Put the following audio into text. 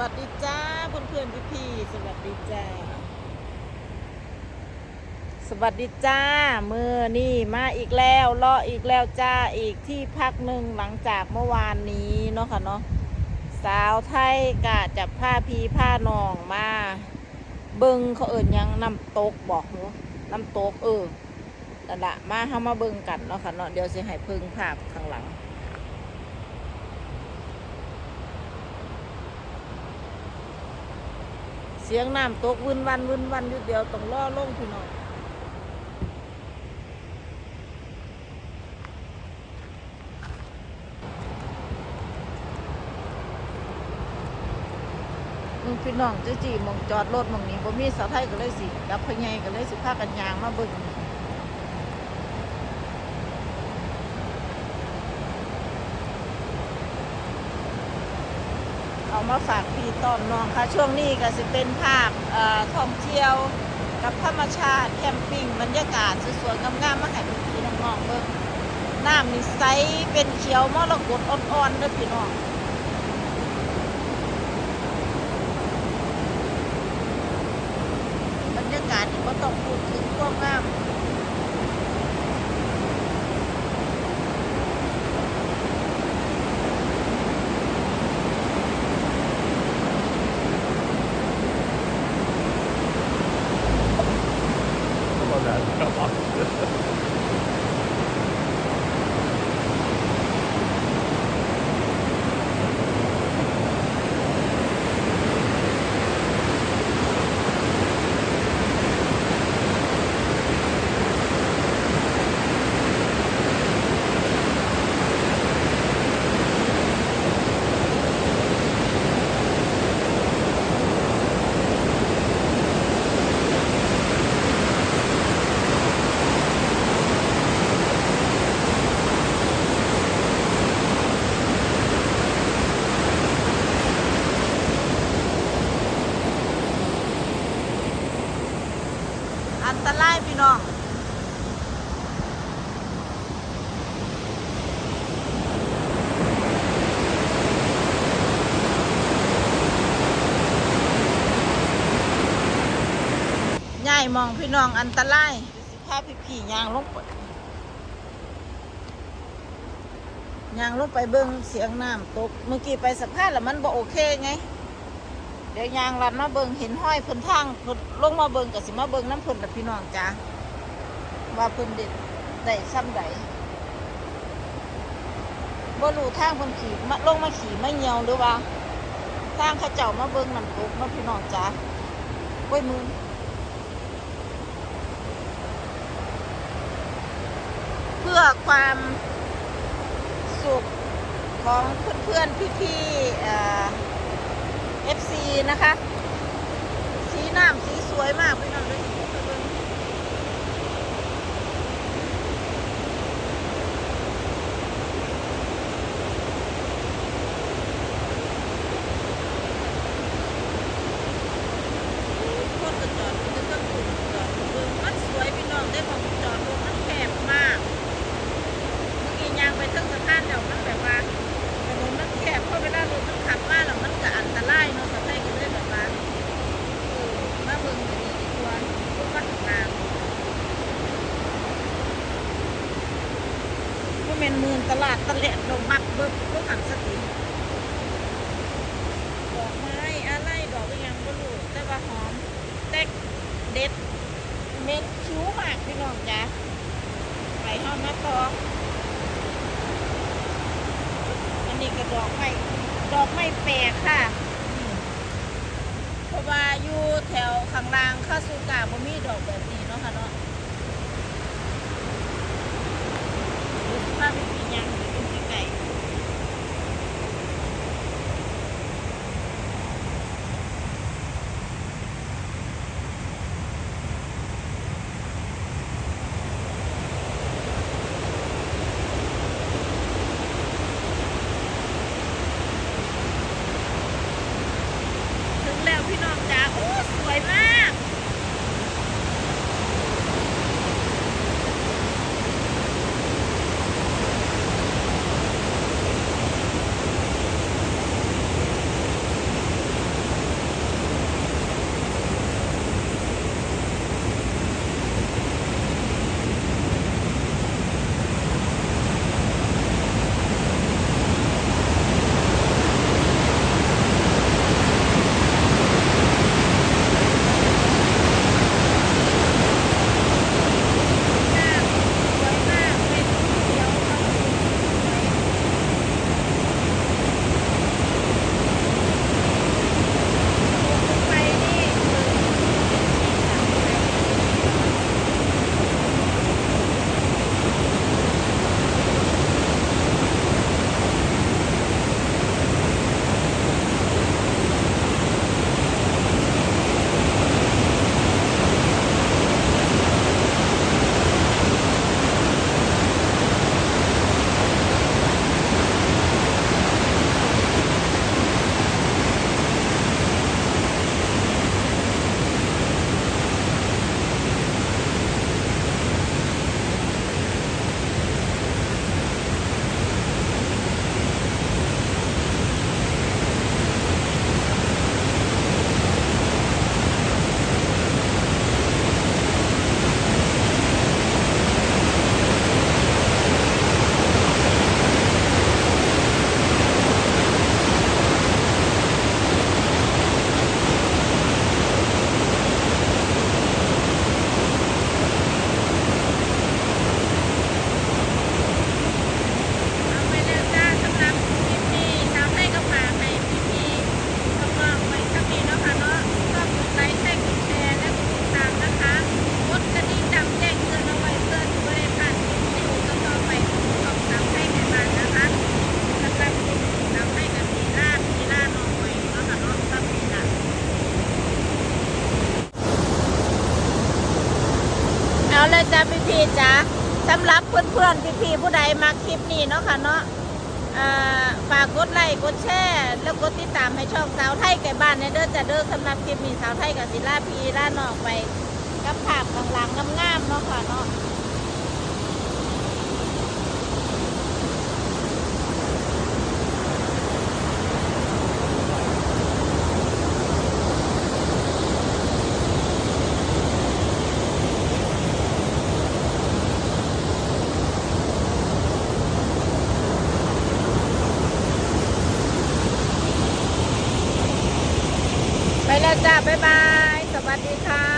วัสดีจ้าเพื่อนเพื่อนพี่พี่สวัสดีจ้า สวัสดีจ้ามือนี่มาอีกแล้วรออีกแล้วจ้าอีกที่พักหนึ่งหลังจากเมื่อวานนี้เนาะค่ะเนาะสาวไทยกะจับผ้าพีผ้านองมาเบิงเขาเอิ่นหยังน้ำตกบอกหนูน้ำตกเออนั่นละมาเฮามาเบิงกันเนาะค่ะเนาะเดี๋ยวสิให้พิ่งภาพข้างหลัง เสียงน้ำตกวุ่นวันวุ่นวันอยู่เดียวต้องล่อลงพี่น้องพี่น้องจีจีมองจอดรถมองนี้บ่มีสาวไทยก็เลยสิกับพะไงก็เลยสิพากันยางมาเบิ่ง เอามาฝากพี่ต้อนน้องค่ะ ช่วงนี้ก็จะเป็นภาพท่องเที่ยวกับธรรมชาติแคมปิ้งบรรยากาศสวยๆงามๆมาให้พี่น้องๆเบิ่งน้ำนี่ใสเป็นเขียวมรกตอ่อนๆเด้อพี่น้อง got one. นตรายพี่น้องใหญ่มองพี่น้องอันตรายสิพาพี่พี่ยางลงไปยางลงไปเบิ้งเสียงน้ำตก เมื่อกี้ไปสะพานแล้วมันบ่โอเคไง ดี๋ยวยางรันมาเบิงเห็นห้อยเพิ่นทางเพิ่นลงมาเบิงกับสิมาเบิงน้ำเพิ่นกับพี่น้องจ้าว่าเพิ่นเด็ดได้ซ้ำใดบ่รู้ทางเพิ่นขี่มาลงมาขี่ไม่เหี่ยวหรือว่าทางเขาเจ้ามาเบิงน้ำตกเนาะพี่น้องจ้าโอ้ยมือเพื่อความสุขของเพื่อนๆพี่ๆเอ่อ FC นะคะ สีน้ำสีสวยมากพี่น้องเลยคนก็จอดมันก็ต้องถูกจอดเบิ่งมันสวยพี่น้องได้ของจอดรถมันแคบมากเมื่อกี้ยางไปทั้งสะพานเดี๋ยวมันแบบว่าถนนมันแคบเพราะเวลารถมันขับมาแล้วมันก็อันตรายเนาะสะพานก็เลยแบบว่า เออมาเบิ่งกันดีกว่าพวกมาทำงานว่าเป็นหมื่น ตะเละดอกมักเบิ่งพวกหันสติดอกไม้อะไรดอกอีหยังบ่รู้แต่ว่าหอมแตกเด็ดเม็นคิ้วมากพี่น้องจ้ะไปห้องมาต่ออันนี้ก็ดอกไม้ดอกไม้แปลกค่ะเพราะว่าอยู่แถวข้างล่างข้าสูกาบ่มีดอกแบบนี้เนาะค่ะเนาะดูสภาพเป็นปียังหรือเป็นปีไก่ถึงแล้วพี่น้องจ๋าโอ้สวย มาก จ้าพี่พี่ๆจ้าสำหรับเพื่อนๆพี่พี่ๆผู้ใดมาคลิปนี้เนาะค่ะเนาะฝากกดไลค์กดแชร์แล้วกดติดตามให้ช่องสาวไทยไก่บ้านในเด้อจะเด้อสำหรับคลิปนี้สาวไทยกับศิลาพีล่านอกไปกับภาพหลังๆงามๆเนาะค่ะเนาะ แล้วจ้า บ๊ายบาย สวัสดีค่ะ